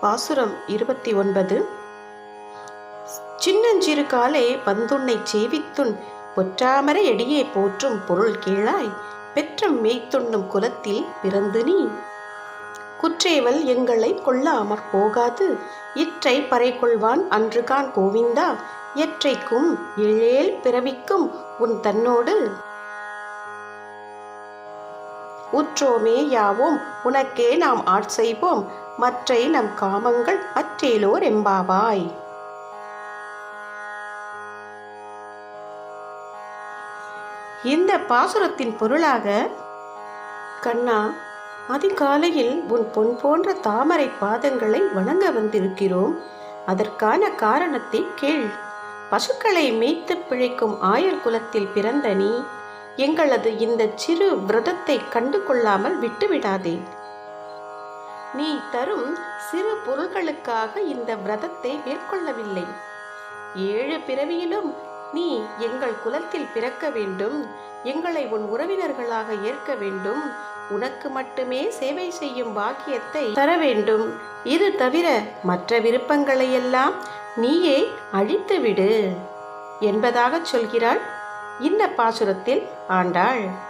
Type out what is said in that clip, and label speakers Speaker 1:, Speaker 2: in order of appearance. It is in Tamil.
Speaker 1: பாசுரம் இருபத்தி ஒன்பது. சின்னஞ்சிறு காலே வந்துன்னை சேவித்துன் பொற்றாமரை எடியே போற்றும் பொருள் கீழாய் பெற்றம் மேய்த்துண்ணும் குலத்தில் பிறந்து நீ. குற்றேவல் எங்களை கொல்லாமற் போகாது இற்றை பறை கொள்வான் அன்றுகான் கோவிந்தா எற்றைக்கும் ஏழேல் பிறவிக்கும் உன் தன்னோடு. உற்றோமே யாவோம் உனக்கே நாம் ஆட்செய்வோம் மற்றை நம் காமங்கள் மற்றேலோர் எம்பாவாய் இந்த பாசுரத்தின் பொருளாக கண்ணா அதிகாலையில் உன் பொன் போன்ற தாமரை பாதங்களை வணங்க வந்திருக்கிறோம். அதற்கான காரணத்தை கேள். பசுக்களை மேய்த்து பிழைக்கும் ஆயர் குலத்தில் பிறந்த நீ எங்களது இந்த சிறு விரதத்தை கண்டு கொள்ளாமல் விட்டுவிடாதே. நீ தரும் சிறு பொருள்களுக்காக இந்த விரதத்தை மேற்கொள்ளவில்லை. ஏழு பிறவியிலும் நீ எங்கள் குலத்தில் பிறக்க வேண்டும் எங்களை உன் உறவினர்களாக ஏற்க வேண்டும் உனக்கு மட்டுமே சேவை செய்யும் பாக்கியத்தை தர வேண்டும். இது தவிர மற்ற விருப்பங்களை எல்லாம் நீயே அழித்துவிடு என்பதாகச் என்பதாக சொல்கிறாள் இந்த பாசுரத்தில் ஆண்டாள்.